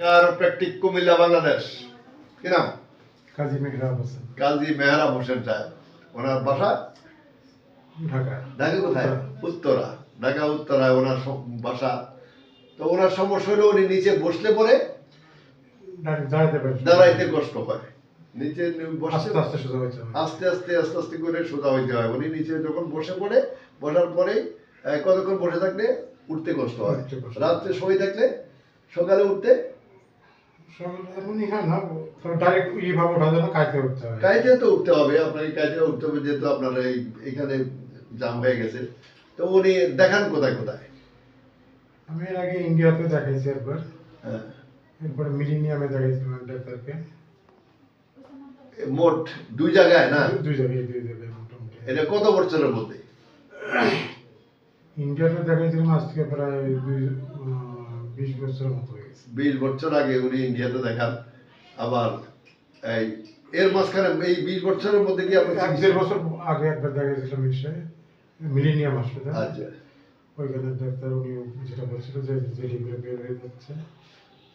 কারোপ্র্যাকটিক কুমিল্লা বাংলাদেশ? কি নাম? কাজী মেহরাব হোসেন। কাজী মেহরাব হোসেন সাহেব। ওনার বাসা? ঢাকা। ঢাকা কোথায়? উত্তরা। ঢাকা উত্তরায় ওনার বাসা। তো ওনার সমস্যা হলো উনি নিচে বসলে পরে দাঁড়াইতে কষ্ট হয়। নিচে বসে আস্তে আস্তে আস্তে আস্তে আস্তে আস্তে করে সোজা হইতে হয়। উনি নিচে যখন বসে পড়ে বসার পরে কতক্ষণ বসে থাকলে উঠতে কষ্ট হয়। রাত্রে শুয়ে থাকলে সকালে উঠতে ডাইরেক্ট এইভাবে ওঠা যায় কাজে উঠতে হয়। কাজে তো উঠতে হবে আপনাকে কাজে উঠতে হবে যেহেতু আপনার এখানে জাম হয়ে গেছে। তো উনি দেখান কোথায় কোথায়? আমি এর আগে ইন্ডিয়াতে দেখাইছি একবার। হ্যাঁ। এরপরে মিলিনিয়ামে দেখাইছিলাম ডাক্তারকে। মোট দুই জায়গায় না? দুই জায়গায় দুই জায়গায় মোটামুটি। এটা কত বছরের মধ্যে? ইন্ডিয়াতে দেখাইছিলাম আজ থেকে প্রায় দুই বিশ বছরের মতো বিশ বছর আগে উনি ইন্ডিয়াতে দেখান আবার এই এর মাঝখানে এই বিশ বছরের মধ্যে কি আপনি এক দেড় বছর আগে একবার দেখাইছিলাম এসে মিলিনিয়াম হাসপাতাল। আচ্ছা। ওইখানে ডাক্তার উনি যেটা বলছিল যে জেলিগুলো বের হয়ে যাচ্ছে।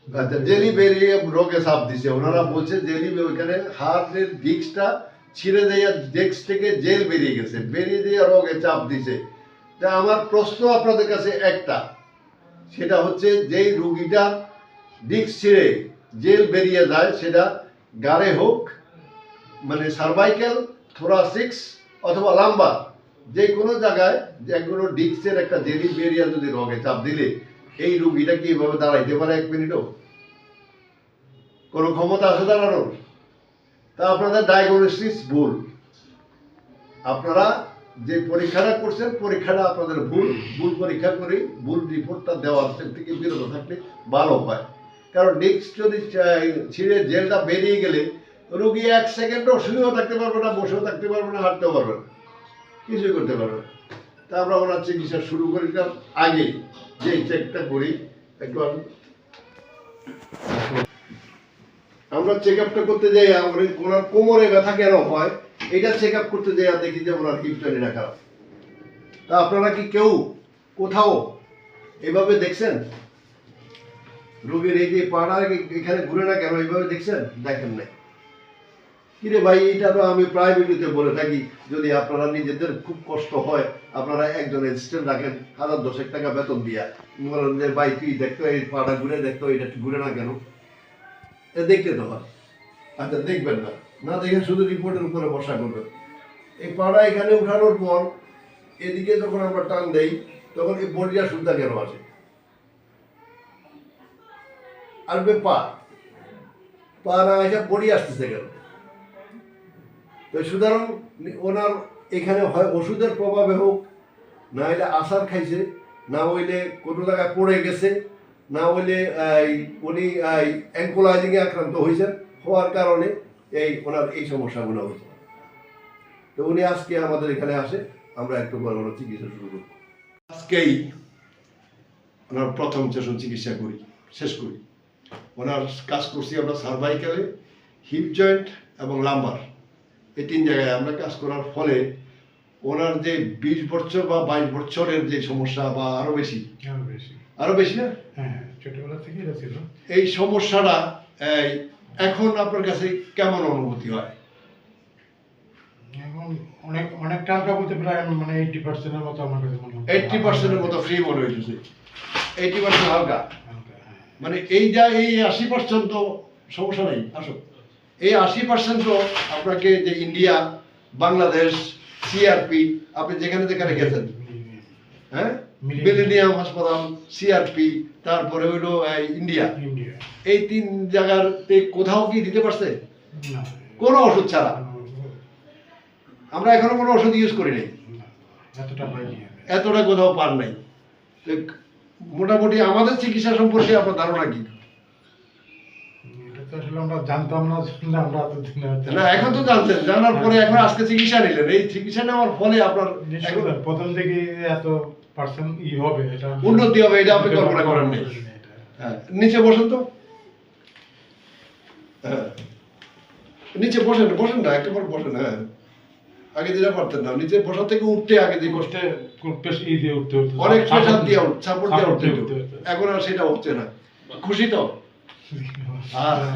আচ্ছা জেলি বেরিয়ে রোগে সাপ দিছে। ওনারা বলছে জেলি ওইখানে হার্টের ডিস্কটা ছিঁড়ে দেওয়া ডেস্ক থেকে জেল বেরিয়ে গেছে। বেরিয়ে দিয়ে রোগে চাপ দিছে। তা আমার প্রশ্ন আপনাদের কাছে একটা সেটা হচ্ছে যেই রুগীটা ডিস্ক ছিঁড়ে জেল বেরিয়ে যায়, সেটা গাড়ে হোক মানে সার্ভাইকেল, থোরাসিক্স অথবা লাম্বা যে কোনো জায়গায় যে কোনো ডিস্কের একটা জেলি বেরিয়া যদি রোগে চাপ দিলে, এই রুগীটা কি এভাবে দাঁড়াইতে পারে এক মিনিটও? কোনো ক্ষমতা আছে দাঁড়ানোর? তা আপনাদের ডায়াগনোসিস ভুল। আপনারা যে পরীক্ষাটা করছেন, পরীক্ষাটা আপনাদের ভুল ভুল পরীক্ষা করে, ভুল রিপোর্টটা দেওয়ার থেকে বিরত থাকলে ভালো হয়। কারণ নেক্সট যদি ছিঁড়ে জেলটা বেরিয়ে গেলে, রুগী এক সেকেন্ডও শুনেও থাকতে পারবে না, বসেও থাকতে পারবে না, হাঁটতেও পারবে না, কিছুই করতে পারবে না। তা আমরা ওনার চিকিৎসা শুরু করিলাম আগে যে চেকটা করি আমি- আমরা চেক আপটা করতে যাই আমরা ওনার কোমরে ব্যথা কেন হয়? এটা চেক আপ করতে আর দেখি যে ওনার হিপ জয়েন্টটা খারাপ তা আপনারা কি কেউ কোথাও এভাবে দেখছেন? রোগীর এই যে পাড়া এখানে ঘুরে না কেন এইভাবে দেখছেন? দেখেন নাই। কিরে ভাই, এটা তো আমি প্রায় ভিডিওতে বলে থাকি। যদি আপনারা নিজেদের খুব কষ্ট হয়, আপনারা একজন অ্যাসিস্ট্যান্ট রাখেন, হাজার দশেক টাকা বেতন দিয়া। বলেন যে, ভাই, তুই দেখতো এই পাড়া ঘুরে, দেখতো এটা ঘুরে না কেন? দেখতে তো আচ্ছা দেখবেন না। না দেখে শুধু রিপোর্টের উপরে বসা করবে। এই পাড়া এখানে উঠানোর পর, এদিকে যখন আমরা টান দেই, তখন এই বডিটা সুবিধা কেন আসে? আসবে পা। পা এসে বডি আসতেছে কেন? তো সুতরাং ওনার এখানে হয় ওষুধের প্রভাবে হোক, না হইলে আসার খাইছে, না হইলে কোনো জায়গায় পড়ে গেছে, না হইলে উনি অ্যাঙ্কোলাইজিং এ আক্রান্ত হয়েছেন হওয়ার কারণে এই ওনার এই সমস্যাগুলো হয়েছে তো উনি আজকে আমাদের এখানে আসে আমরা একটু বড় বড় চিকিৎসা শুরু করব। আজকেই ওনার প্রথম সেশন চিকিৎসা করি শেষ করি। ওনার কাজ করছি আমরা সার্ভাইকালে হিপ জয়েন্ট এবং লাম্বার এই তিন জায়গায় আমরা কাজ করার ফলে ওনার যে বিশ বছর বা বাইশ বছরের যে সমস্যা বা আরও বেশি। আরও বেশি। আরও বেশি না? হ্যাঁ হ্যাঁ ছোটবেলা থেকে এই সমস্যাটা এই, এখন আপনার কাছে কেমন অনুভূতি হয়? এখন অনেক বলতে প্রায় মানে এইটি পার্সেন্টের মতো আমার কাছে মনে হয়। এইটটি পার্সেন্টের মতো ফ্রি মনে এইটি পার্সেন্ট হালকা? হ্যাঁ। মানে এই যা এই আশি পার্সেন্ট তো সমস্যা নেই আসো। এই আশি পার্সেন্ট তো আপনাকে যে ইন্ডিয়া বাংলাদেশ সিআরপি আপনি যেখানে যেখানে গেছেন হ্যাঁ? মিলেনিয়াম হাসপাতাল সিআরপি তারপরে হইল ইন্ডিয়া ইন্ডিয়া এই তিন জায়গাতে কোথাও কি দিতে পারছে? কোনো ওষুধ ছাড়া। আমরা এখনও কোনো ওষুধ ইউজ করি নাই। এতটা কোথাও পার নাই। মোটামুটি আমাদের চিকিৎসা সম্পর্কে আপনার ধারণা কি? এটা তো আসলে আমরা জানতাম না এখন তো জানতেন। জানার পরে এখন আজকে চিকিৎসা নিলেন। এই চিকিৎসা নেওয়ার ফলে আপনার প্রথম থেকে এত পার্সেন্ট ই হবে এটা উন্নতি হবে এটা আপনি কল্পনা করেন নাই হ্যাঁ, নিচে বসেন তো। হ্যাঁ নিচে বসেন বসেন না একেবারে বসেন হ্যাঁ। আগে যেটা পারতেন না নিচে বসা থেকে উঠতে আগে যে কষ্ট। ই দিয়ে উঠতে হতো অনেক প্রেশার দিয়ে দিয়ে- সাপোর্ট দিয়ে উঠতে। উঠতে এখন আর সেটা হচ্ছে না। খুশি তো? আচ্ছা